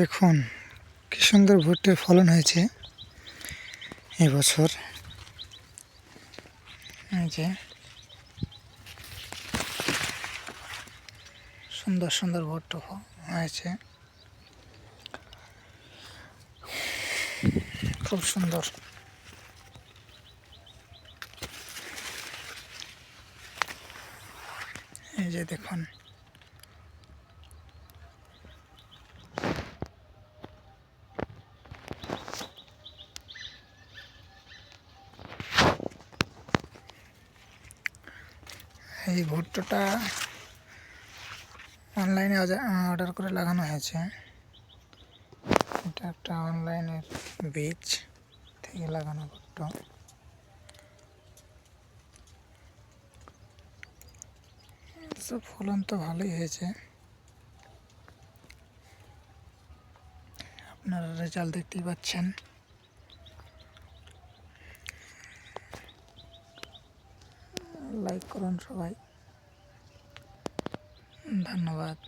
দেখুন, কি সুন্দর ভুট্টের ফলন হয়েছে এবছর এই যে, সুন্দর সুন্দর ভুট্টা হয়েছে। খুব সুন্দর। এই যে দেখুন এই ভুট্টোটা অনলাইনে অর্ডার করে লাগানো হয়েছে। এটা একটা অনলাইনের বীজ থেকে লাগানো ভুট্টা। সব ফলন তো ভালোই হয়েছে। আপনারা রেজাল্ট দেখতেই পাচ্ছেন। লাইক করুন সবাই। ধন্যবাদ।